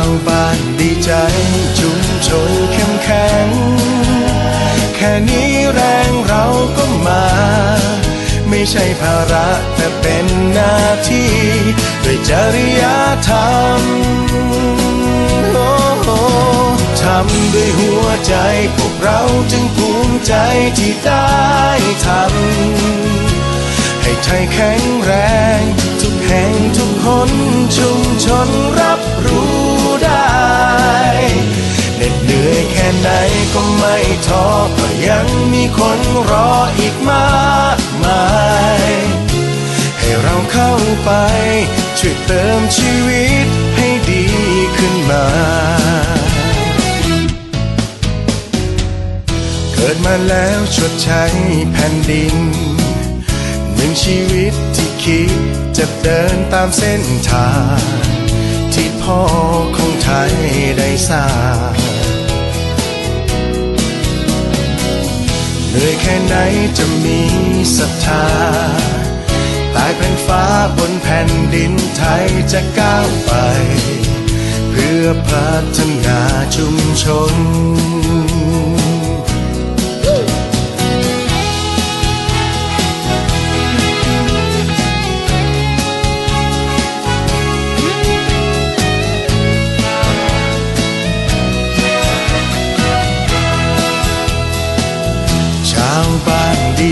วานดีใจชุมชนเข้มแข็ง แค่นี้แรงเราก็มา ไม่ใช่ภาระแต่เป็นหน้าที่ ด้วยจริยธรรมโอ้โหทำด้วยหัวใจพวกเราจึงภูมิใจที่ได้ทำให้ไทยแข็งแรง ทุกแห่งทุกคนชุมชนรับรู้ ค่ไหนก็ไม่ท้อก็ยังมีคนรออีกมากมาย ให้เราเข้าไป ช่วยเติมชีวิตให้ดีขึ้นมา เกิดมาแล้วชดใช้แผ่นดิน หนึ่งชีวิตที่คิดจะเดินตามเส้นทาง ที่พ่อของไทยได้สร้าง เหนื่อยแค่ไหนจะมีศรัทธาตายเป็นฟ้าบนแผ่นดินไทยจะก้าวไป เพื่อพัฒนาชุมชน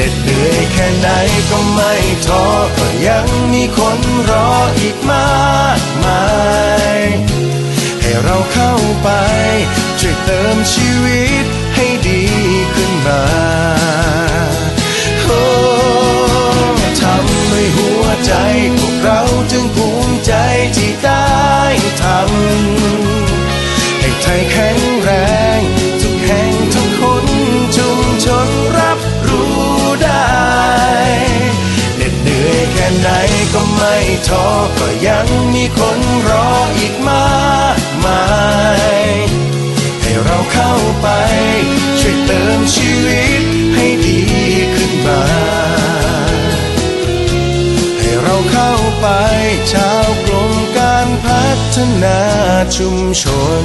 เหน็ดเหนื่อยแค่ไหนก็ไม่ท้อก็ยังมีคนรออีกมากมายให้เราเข้าไปช่วยเติมชีวิตให้ดีขึ้นมา มีคนรออีกมากมายให้เราเข้าไป ช่วยเติมชีวิตให้ดีขึ้นมาให้เราเข้าไปชาวกรมการพัฒนาชุมชน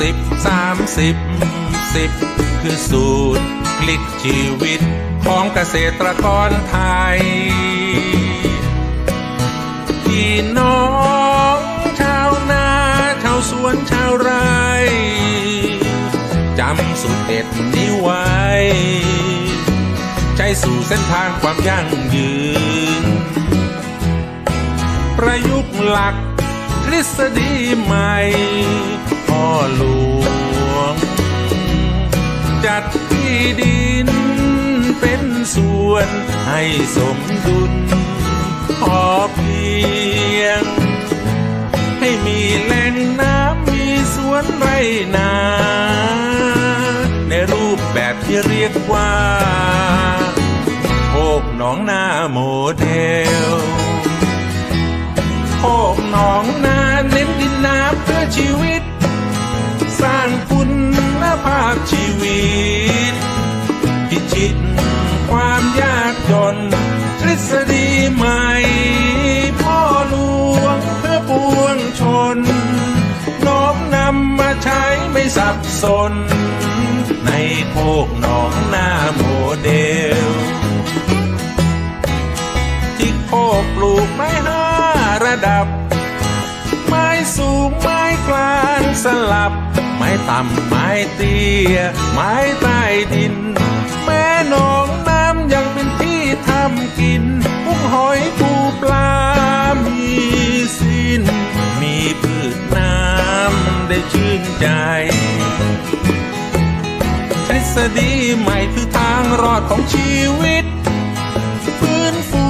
สิบสามสิบสิบคือสูตรพลิกชีวิตของเกษตรกรไทย พี่น้องชาวนาชาวสวนชาวไร่จำสูตรเด็ดนี้ไว้ใจสู่เส้นทางความยั่งยืน ประยุกต์หลักทฤษฎีใหม่ หลวง จัดที่ดินเป็นส่วนให้สมดุล พอเพียง ให้มีแหล่งน้ำมีสวนไรนา ในรูปแบบที่เรียกว่าโคกหนองนาโมเดลโคกหนองนาเน้นดินน้ำเพื่อชีวิตาพชีวิต พิชิตความยากจน ทฤษฎีใหม่ พ่อหลวงเพื่อปวงชน น้อมนำมาใช้ไม่สับสน ในโคกหนองหน้าโมเดล ที่โคกปลูกไม้ ไม้ต่ำไม้เตี้ย ไม้ใต้ดิน แม่หนองน้ำยังเป็นที่ทำกินกุ้งหอยปูปลา มีสิ้น มีพืชน้ำได้ชื่นใจทฤษฎีใหม่คือทางรอดของชีวิต ฟื้นฟู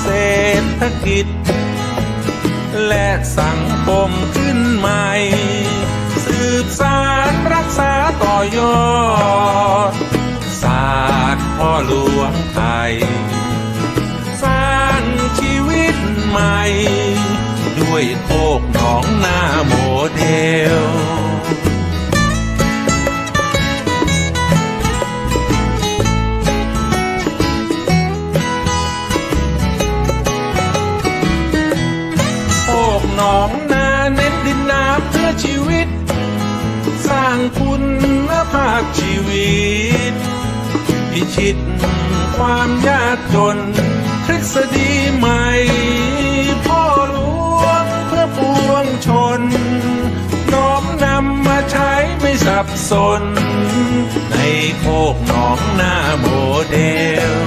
เศรษฐกิจ และสังคมขึ้นใหม่ สารรักษาต่อยอดศาสตร์พ่อหลวงไทย สร้างชีวิตใหม่ ด้วยโคกหนองนาโมเดล ตพิชิตความยากจนทฤษฎีใหม่ พ่อหลวงเพื่อปวงชน น้อมนำมาใช้ไม่สับสน ในโคกหนองนาโมเดล